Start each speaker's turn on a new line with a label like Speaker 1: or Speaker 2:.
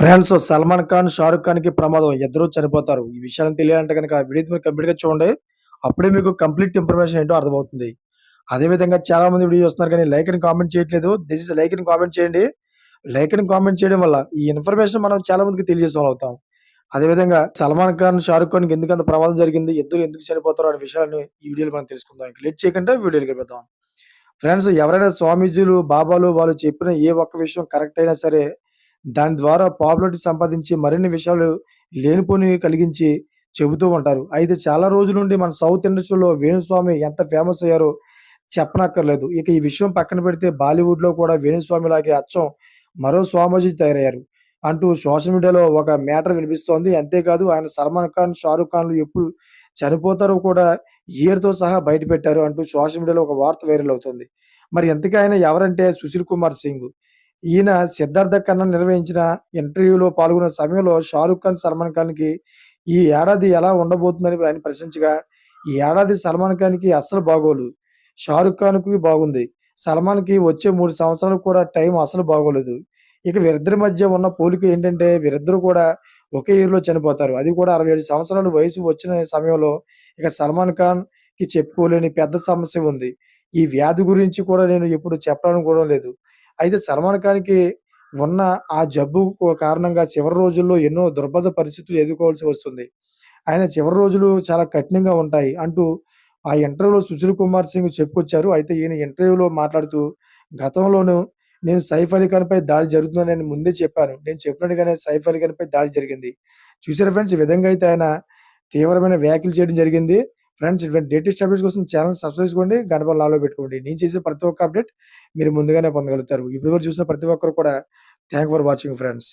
Speaker 1: Friends Salman Khan, Shahrukh ఖాన్‌కి ప్రమాదం. ఇద్దరు చనిపోతారు. ఈ విషయాలను తెలియాలంటే కనుక వీడియో మీరు కంప్లీట్‌గా చూడండి. అప్పుడే మీకు కంప్లీట్ ఇన్ఫర్మేషన్ ఏంటో అర్థమవుతుంది. అదే విధంగా చాలా మంది వీడియో చూస్తున్నారు కానీ లైక్ అని కామెంట్ చేయట్లేదు. దిస్ ఇస్ లైక్ అని కామెంట్ చేయండి. లైక్ అని కామెంట్ చేయడం వల్ల ఈ ఇన్ఫర్మేషన్ మనం చాలా మందికి తెలియజేసే అవుతాం. అదే విధంగా సల్మాన్ ఖాన్, షారుఖ్ ఎందుకు అంత ప్రమాదం జరిగింది? ఇద్దరు ఎందుకు చనిపోతారో అనే విషయాన్ని ఈ వీడియోలో మనం తెలుసుకుందాం. లేట్ చేయకుండా వీడియోలోకి వెళ్ళిపోదాం. ఫ్రెండ్స్ ఎవరైనా స్వామీజీలు, బాబాలు వాళ్ళు చెప్పిన ఏ ఒక్క విషయం కరెక్ట్ అయినా సరే దాని ద్వారా పాపులారిటీ సంపాదించి మరిన్ని విషయాలు లేనిపోని కలిగించి చెబుతూ ఉంటారు. అయితే చాలా రోజుల నుండి మన సౌత్ ఇండస్ట్రీలో వేణుస్వామి ఎంత ఫేమస్ అయ్యారో చెప్పనక్కర్లేదు. ఇక ఈ విషయం పక్కన పెడితే బాలీవుడ్‌లో కూడా వేణుస్వామిలాగే అచ్చం మరో స్వామీజీ తయారయ్యారు. అంటూ సోషల్ మీడియాలో ఒక మ్యాటర్ వినిపిస్తోంది. అంతేకాదు ఆయన సల్మాన్ ఖాన్, షారూఖ్ ఖాన్‌లు ఎప్పుడు చనిపోతారో కూడా ఇయర్‌తో సహా బయటపెట్టారు అంటూ సోషల్ మీడియాలో ఒక వార్త వైరల్ అవుతుంది. మరి ఇంతకీ ఆయన ఎవరంటే సుశీల్ కుమార్ సింగ్. ఈయన సిద్ధార్థ కన్నా నిర్వహించిన ఇంటర్వ్యూలో పాల్గొన్న సమయంలో షారుఖ్ ఖాన్, సల్మాన్ ఖాన్కి ఈ ఏడాది ఎలా ఉండబోతుందని ఆయన ప్రశ్నించగా, ఈ ఏడాది సల్మాన్ ఖాన్కి అస్సలు బాగోలు. షారుఖ్ ఖాన్‌కి బాగుంది. సల్మాన్కి వచ్చే మూడు సంవత్సరాలు కూడా టైం అసలు బాగోలేదు. ఇక వీరిద్దరి మధ్య ఉన్న పోలిక ఏంటంటే వీరిద్దరూ కూడా ఒకే ఇయర్‌లో చనిపోతారు. అది కూడా 67 సంవత్సరాల వయసు వచ్చిన సమయంలో ఇక సల్మాన్ ఖాన్కి చెప్పుకోలేని పెద్ద సమస్య ఉంది. ఈ వ్యాధి గురించి కూడా నేను ఎప్పుడు చెప్పాలనుకోవడం లేదు. అయితే సల్మాన్ ఖాన్‌కి ఉన్న ఆ జబ్బు కారణంగా చివరి రోజుల్లో ఎన్నో దుర్భర పరిస్థితులు ఎదుర్కోవాల్సి వస్తుంది. ఆయన చివరి రోజులు చాలా కఠినంగా ఉంటాయి అంటూ ఆ ఇంటర్వ్యూలో సుశీల్ కుమార్ సింగ్ చెప్పుకొచ్చారు. అయితే ఈయన ఇంటర్వ్యూలో మాట్లాడుతూ గతంలోనూ నేను సైఫ్ అలీ ఖాన్‌పై దాడి జరుగుతుందని నేను ముందే చెప్పాను. నేను చెప్పినట్టుగానే సైఫ్ అలీ ఖాన్‌పై దాడి జరిగింది. చూసారా ఫ్రెండ్స్ ఈ విధంగా అయితే ఆయన తీవ్రమైన వ్యాఖ్యలు చేయడం జరిగింది. ఫ్రెండ్స్ ఇటువంటి లేటెస్ట్ అప్డేట్స్ కోసం ఛానల్ సబ్స్క్రైబ్ చేసుకోండి. గంట లాలో పెట్టుకోండి. నేను చేసే ప్రతి ఒక్క అప్డేట్ మీరు ముందుగానే పొందగలుగుతారు. ఇప్పుడు చూసిన ప్రతి ఒక్కరు కూడా థ్యాంక్ ఫర్ వాచింగ్ ఫ్రెండ్స్.